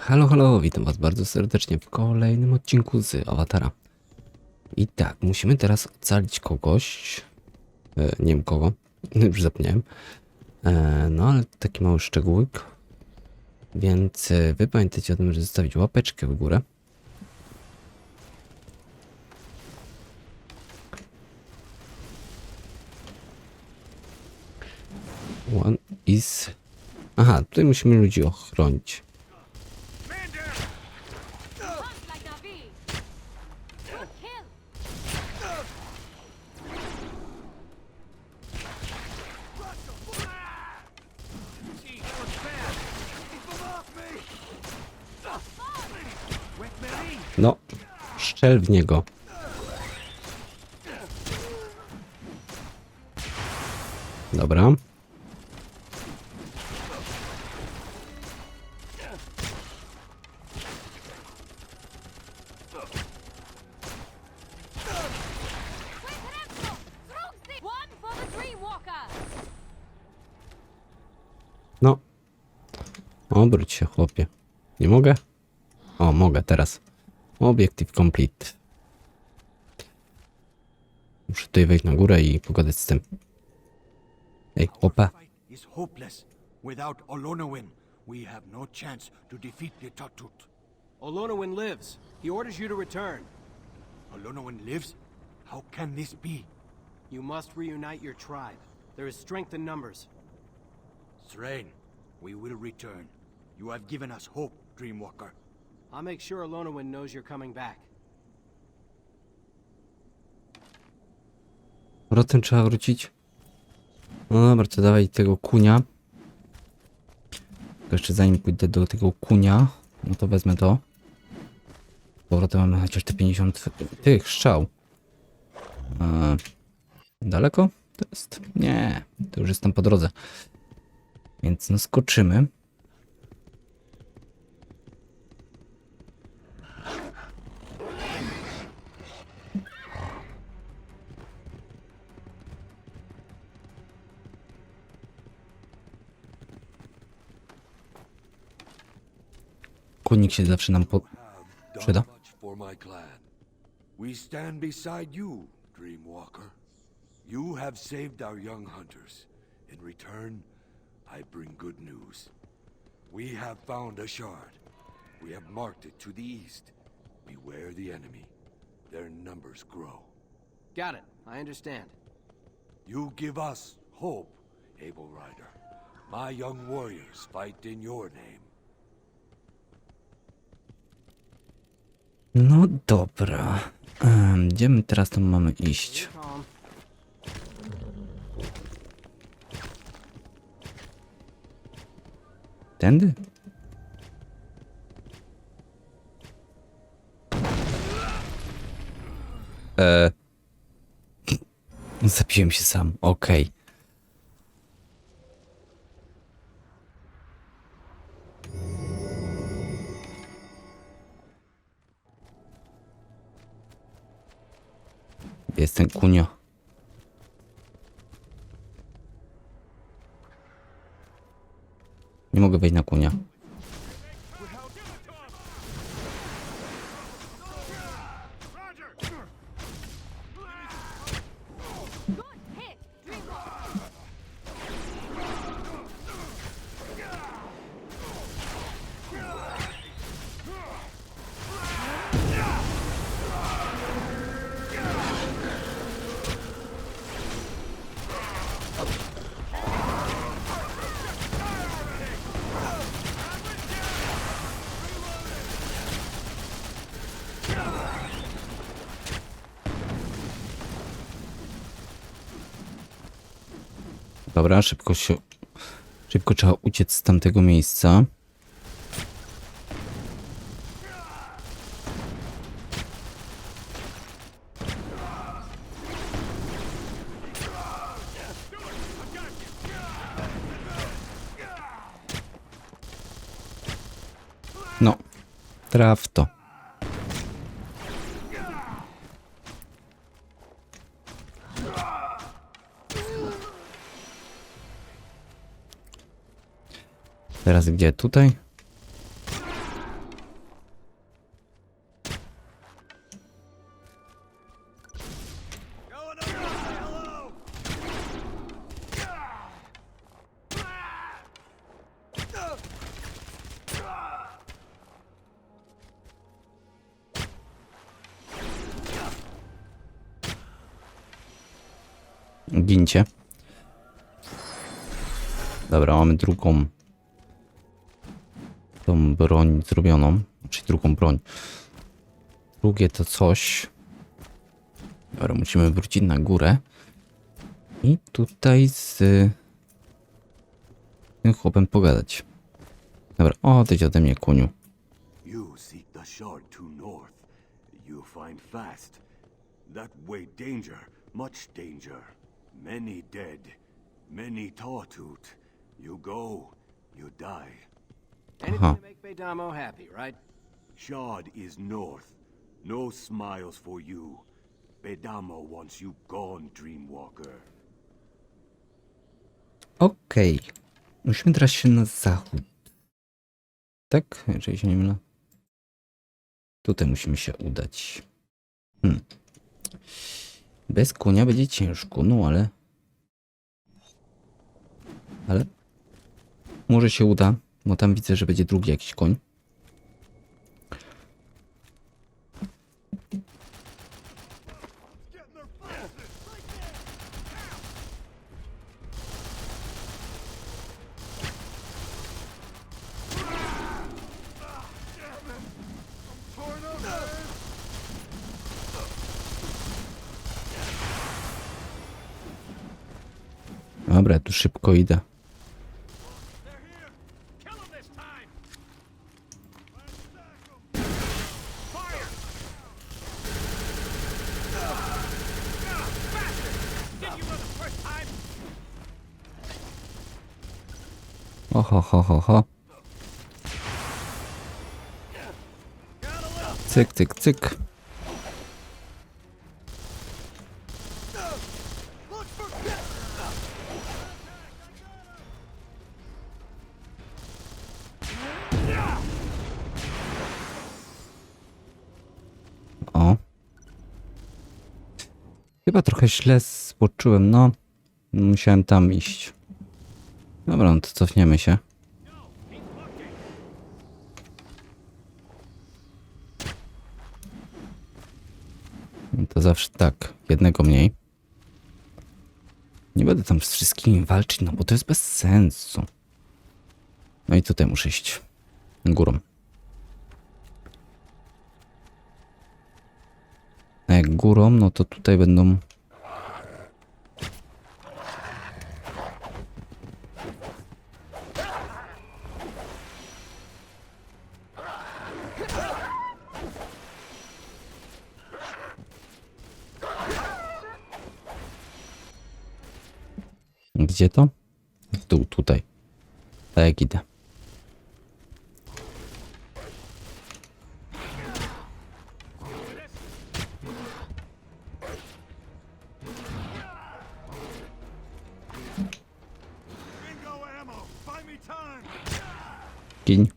Halo, halo, witam was bardzo serdecznie w kolejnym odcinku z Awatara. I tak, musimy teraz ocalić kogoś. E, nie wiem kogo, już zapomniałem. E, no ale taki mały szczegółek. Więc e, wy pamiętajcie o tym, żeby zostawić łapeczkę w górę. One is... Aha, tutaj musimy ludzi ochronić. No, szczel w niego. Dobra. No. Obróć się, chłopie. Nie mogę? O, mogę teraz. Obiektyw complete. Muszę tutaj wejść na górę i pogadać z tym. Ej, chłopa. Without Olonowin, we have no chance to defeat the Tatut. Olonowin lives. He orders you to return. Olonowin lives? How can this be? You must reunite your tribe. There is strength in numbers. Thrain, we will return. You have given us hope, Dreamwalker. I'll make sure knows you're coming back. Rotem trzeba wrócić. No dobra, to dawaj tego kunia. Jeszcze zanim pójdę do tego kunia, no to wezmę to. Z powrotem mamy chociaż te 50 tych strzał. E, daleko? To jest... Nie, to już jestem po drodze. Więc no skoczymy. Kunik się zawsze nam po... przyda. done much for my clan. We stand beside you, Dreamwalker. You have saved our young hunters. In return, I bring good news. We have found a shard. We have marked it to the east. Beware the enemy. Their numbers grow. Got it. I understand. You give us hope, Able Rider. My young warriors fight in your name. No dobra. Gdzie my teraz tam mamy iść? Tędy? Eee. Zapiłem się sam, okej. Jest ten kunio. Nie mogę wejść na kunia. Dobra, szybko się. Szybko trzeba uciec z tamtego miejsca. No, traf to. Teraz gdzie? Tutaj? Gincie. Dobra, mamy drugą tą broń zrobioną, czyli drugą broń. Drugie to coś. Dobra, musimy wrócić na górę. I tutaj z tym chłopem pogadać. Dobra, odejdź ode mnie, kuniu. You seek the shard to north. You find fast. That way danger, much danger. Many dead, many Tawtut. You go, you die. Anything Huh. to make Beidamo happy, right? Shard is north. No smiles for you. Bedamo wants you gone, Dreamwalker. Okej. Musimy teraz się na zachód. Tak? Jeżeli się nie mylę. Tutaj musimy się udać. Hmm. Bez konia będzie ciężko, no ale... Ale... Może się uda, bo tam widzę, że będzie drugi jakiś koń. Dobra, tu szybko idę. Ho, ho, ho. Cyk, cyk, cyk. O. Chyba trochę źle spoczyłem, no. Musiałem tam iść. Dobra, no to cofniemy się. No To zawsze tak, jednego mniej. Nie będę tam z wszystkimi walczyć, no bo to jest bez sensu. No i tutaj muszę iść. Górą. A jak górą, no to tutaj będą Gdzie to? W dół, tutaj. Tak jak idę. Gin.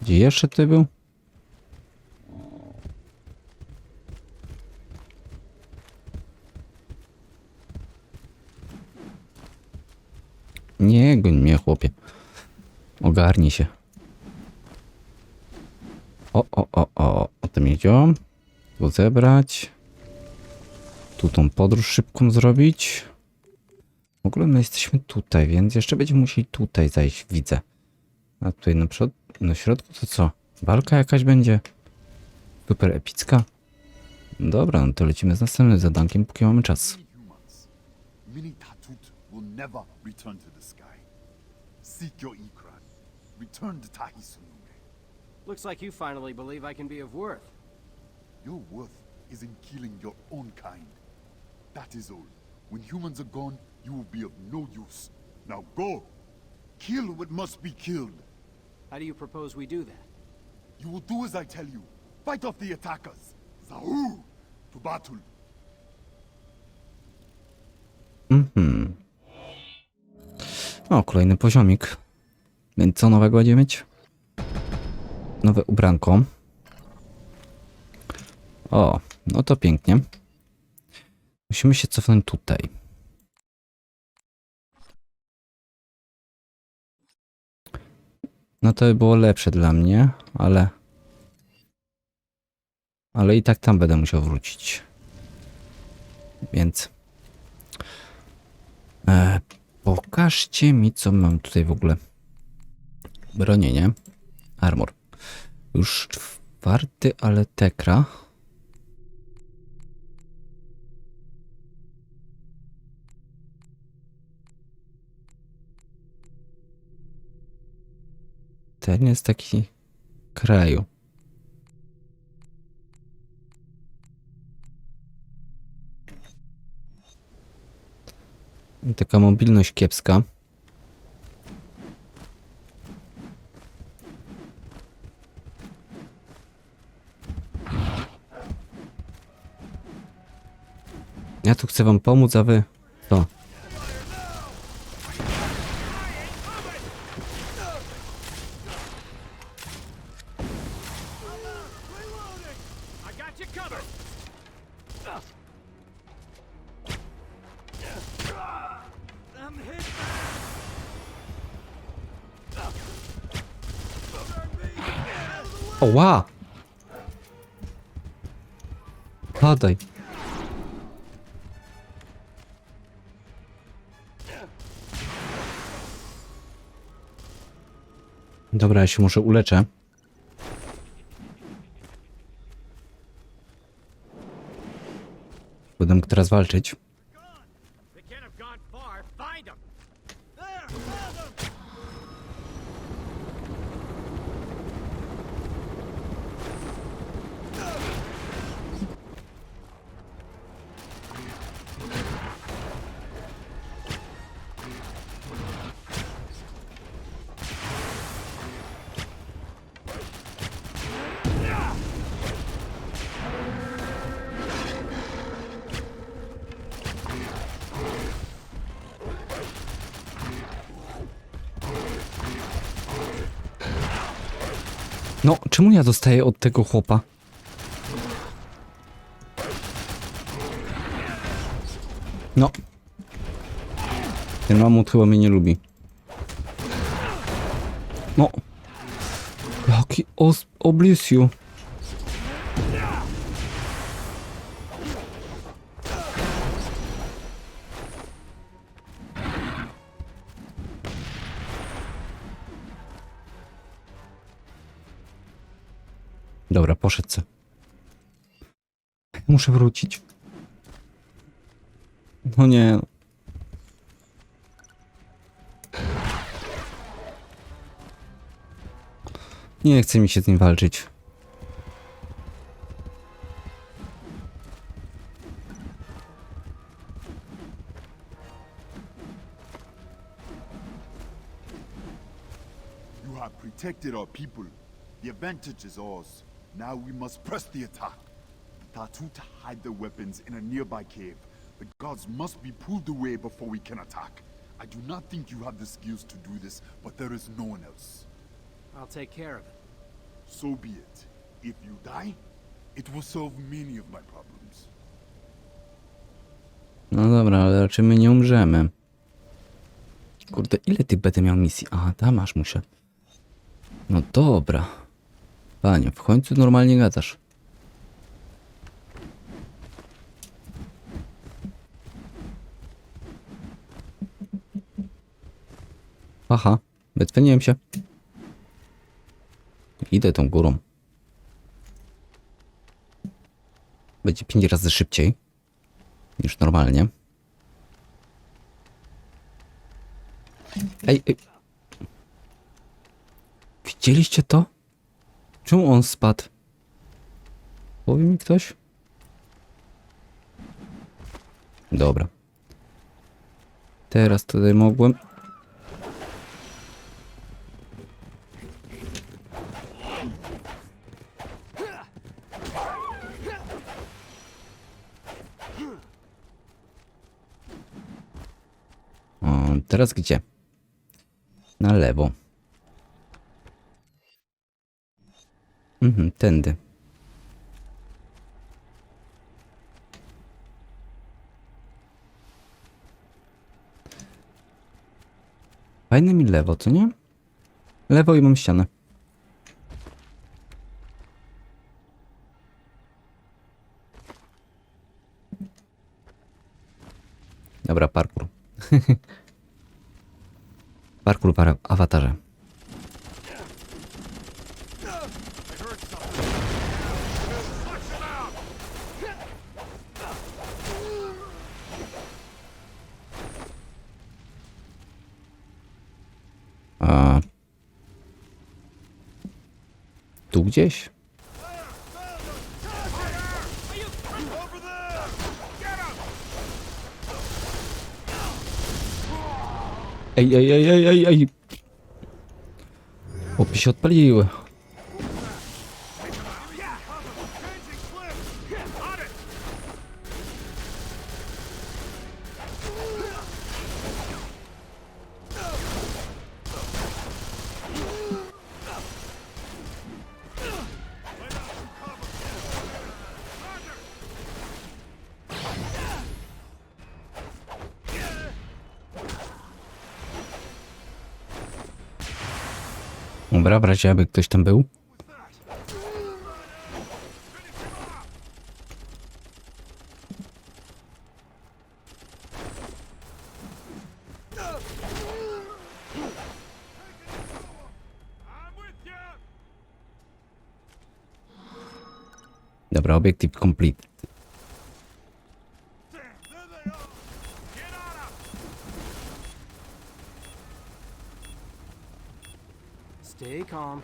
Gdzie jeszcze ty był? Nie goń mnie, chłopie. Ogarnij się. O, o, o, o. O tym jedzią. Tu zebrać. Tu tą podróż szybką zrobić. W ogóle my jesteśmy tutaj, więc jeszcze będziemy musieli tutaj zajść, widzę. A tutaj na przód, na środku to co? Walka jakaś będzie? Super epicka? Dobra, no to lecimy z następnym zadankiem, póki mamy czas. Seek your. Return to Tahisunume. Looks like you finally believe I can be of worth. Your worth is in killing your own kind. That is all. When humans are gone, you will be of no use. Now go! Kill what must be killed. How do you propose we do that? You will do as I tell you. Fight off the attackers. Zahu! To battle. Mhm. O, kolejny poziomik. Więc co nowego będziemy mieć? Nowe ubranko. O, no to pięknie. Musimy się cofnąć tutaj. No to by było lepsze dla mnie, ale... Ale i tak tam będę musiał wrócić. Więc... E, pokażcie mi, co mam tutaj w ogóle. Bronienie. Armor. Już czwarty, ale tekra. Ten jest taki kraju. Taka mobilność kiepska. Chcę wam pomóc, a wy hit. Oła! Padaj. Dobra, ja się muszę uleczę. Będę mógł teraz walczyć. No, czemu ja dostaję od tego chłopa? No. Ten mamut chyba mnie nie lubi. No. Jaki os oblissiu. Dobra, poszedł. Muszę wrócić. No nie. Nie chce mi się z nim walczyć. You have protected our people. The advantage is ours. Now we must press the attack. The Tatuta hide their weapons in a nearby cave. The gods must be pulled away before we can attack. I do not think you have the skills to do this, but there is no one else. I'll take care of it. So be it. If you die, it will solve many of my problems. No dobra, ale raczej my nie umrzemy. Kurde, ile ty będę miał misji? Aha, tam masz muszę. No dobra. Panie, w końcu normalnie gadasz. Aha, wytweniłem się. Idę tą górą. Będzie pięć razy szybciej niż normalnie. Ej, ej. Widzieliście to? Czemu on spadł? Powie mi ktoś? Dobra. Teraz tutaj mogłem. Teraz gdzie? Na lewo. Mhm, tędy. Fajne mi lewo, co nie? Lewo i mam ścianę. Dobra, parkour. parkour w awatarze. A... Tu gdzieś? Ej, ej, ej, ej, ej, ej. Opie się odpaliły. Dobra, w razie jakby ktoś tam był. Dobra, obiektyw complete. Stay calm.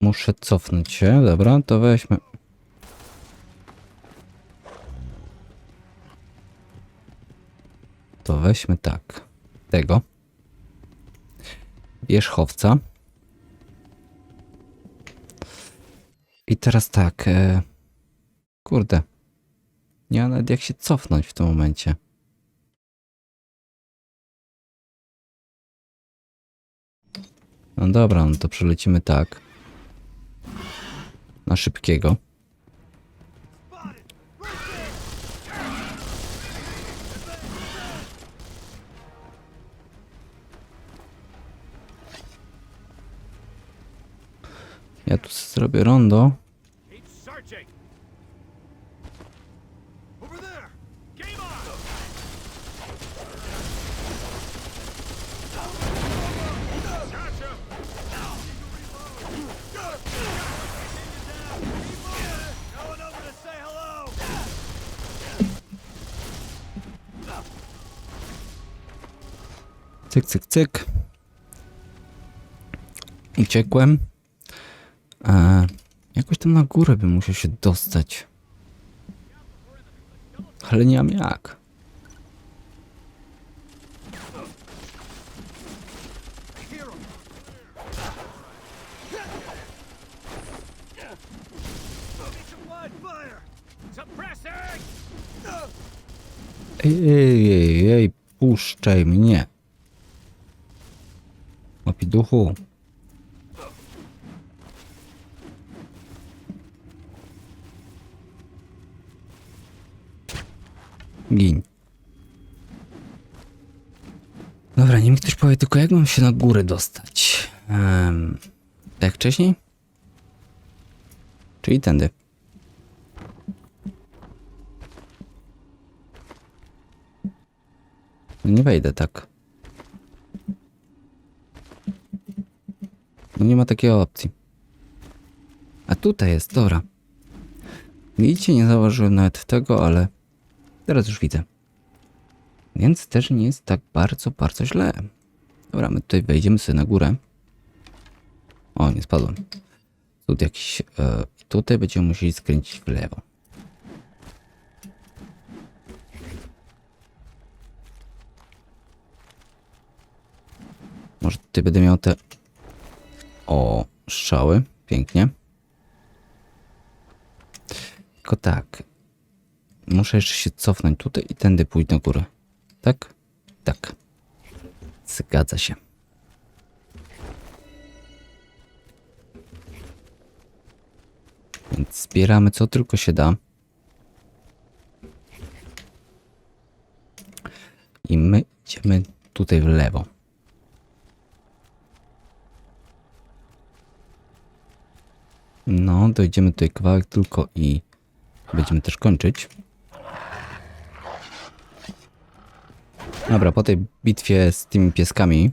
Muszę cofnąć się, dobra, to weźmy. To weźmy tak. Tego. Wierzchowca. I teraz tak. E... Kurde. Nie mam nawet jak się cofnąć w tym momencie. No dobra, no to przelecimy tak. Na szybkiego. Ja tu zrobię rondo. Cyk, cyk, cyk. Uciekłem. E, jakoś tam na górę bym musiał się dostać. Ale nie mam jak. Ej, ej, ej, puszczaj mnie. Łapiduchu. Gin. Dobra, niech mi ktoś powie tylko jak mam się na górę dostać. Um, tak jak wcześniej? Czyli tędy. No nie wejdę tak. No nie ma takiej opcji. A tutaj jest, dobra. Widzicie, nie zauważyłem nawet tego, ale teraz już widzę. Więc też nie jest tak bardzo, bardzo źle. Dobra, my tutaj wejdziemy sobie na górę. O, nie spadłem. Jakiś... E, tutaj będziemy musieli skręcić w lewo. Może tutaj będę miał te... O, strzały. Pięknie. Tylko tak. Muszę jeszcze się cofnąć tutaj i tędy pójść na górę. Tak? Tak. Zgadza się. Więc zbieramy co tylko się da. I my idziemy tutaj w lewo. No, dojdziemy tutaj kawałek tylko i będziemy też kończyć. Dobra, po tej bitwie z tymi pieskami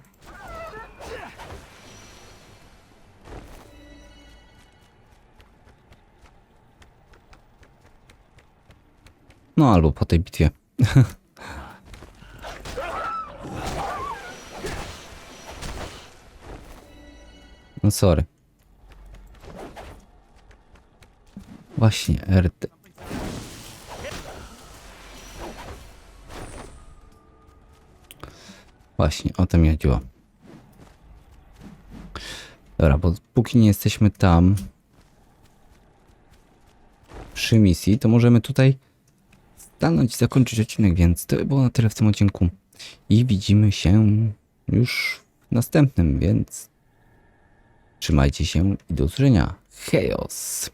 No albo po tej bitwie. no sorry. Właśnie, RT. Właśnie, o tym chodziło. Dobra, bo póki nie jesteśmy tam przy misji, to możemy tutaj stanąć i zakończyć odcinek, więc to by było na tyle w tym odcinku. I widzimy się już w następnym, więc trzymajcie się i do usłyszenia. Chaos!